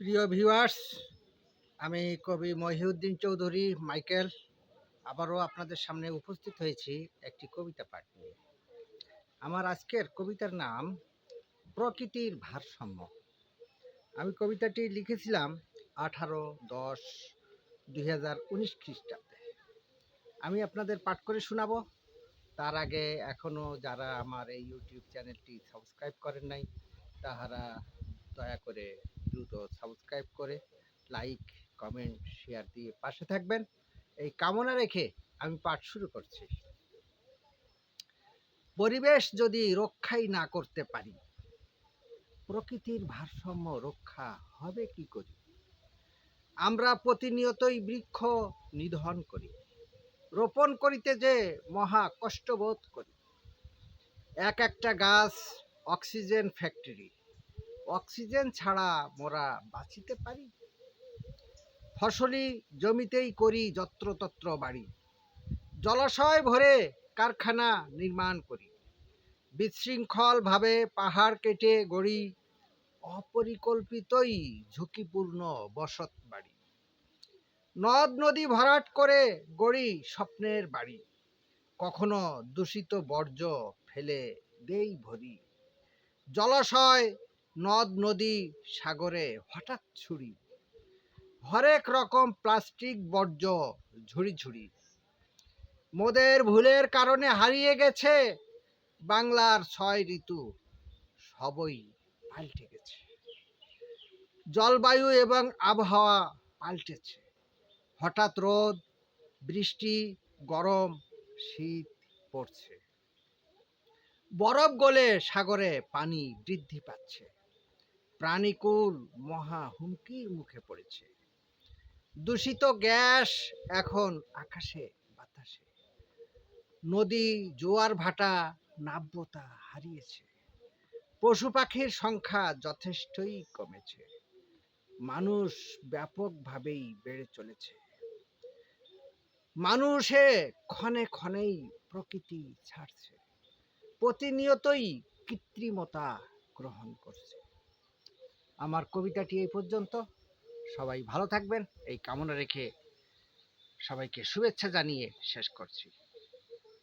প্রিয় ভিউয়ার্স আমি কবি মহিউদ্দিন চৌধুরী, মাইকেল। আবারও আপনাদের সামনে উপস্থিত হয়েছি একটি কবিতা পাঠ নিয়ে। আমার আজকের কবিতার নাম, প্রকৃতির ভারসাম্য। আমি কবিতাটি লিখেছিলাম আঠারো দশ দুই হাজার উনিশ খ্রিস্টাব্দে। আমি আপনাদের পাঠ করে শোনাব। তার আগে এখনও যারা আমার এই ইউটিউব চ্যানেলটি সাবস্ক্রাইব করেন নাই, তাহারা দয়া করে দ্রুত সাবস্ক্রাইব করে লাইক কমেন্ট শেয়ার দিয়ে পাশে থাকবেন। এই কামনা রেখে আমি পাঠ শুরু করছি। পরিবেশ যদি রক্ষাই না করতে পারি, প্রকৃতির ভারসাম্য রক্ষা হবে কি করি? আমরা প্রতিনিয়তই বৃক্ষ নিধন করি, রোপণ করিতে যে মহা কষ্টবোধ করি। এক একটা গাছ, অক্সিজেন ফ্যাক্টরি অক্সিজেন ছাড়া মোরা বাঁচিতে পারি? ফসলি জমিতেই করি যত্রতত্র বাড়ি। জলাশয় ভরে কারখানা নির্মাণ করি। বিশৃঙ্খলভাবে পাহাড় কেটে গড়ি অপরিকল্পিতই ঝুঁকিপূর্ণ বসত বাড়ি। নদ নদী ভরাট করে গড়ি স্বপ্নের বাড়ি। কখনো দূষিত বর্জ্য ফেলে দেই ভরি। জলাশয় নদ নদী সাগরে হঠাৎ ছুরি। হরেক রকম প্লাস্টিক বর্জ্য ঝুড়ি ঝুড়ি। মোদের ভুলের কারণে হারিয়ে গেছে বাংলার ছয় ঋতু, সবই পাল্টে গেছে। জলবায়ু এবং আবহাওয়া পাল্টেছে। হঠাৎ রোদ, বৃষ্টি, গরম, শীত পড়ছে। বরফ গলে সাগরে পানি বৃদ্ধি পাচ্ছে। প্রাণীকুল মহা হুমকির মুখে পড়েছে। দূষিত গ্যাস এখন আকাশে, বাতাসে। নদী, জোয়ার ভাটা নাব্যতা হারিয়েছে। পশু পাখির সংখ্যা যথেষ্টই কমেছে। মানুষ ব্যাপকভাবেই বেড়ে চলেছে। মানুষে ক্ষণে ক্ষণেই প্রকৃতি ছাড়ছে। প্রতিনিয়তই কৃত্রিমতা গ্রহণ করছে। আমার কবিতাটি এই পর্যন্ত। সবাই ভালো থাকবেন। এই কামনা রেখে সবাইকে শুভেচ্ছা জানিয়ে শেষ করছি।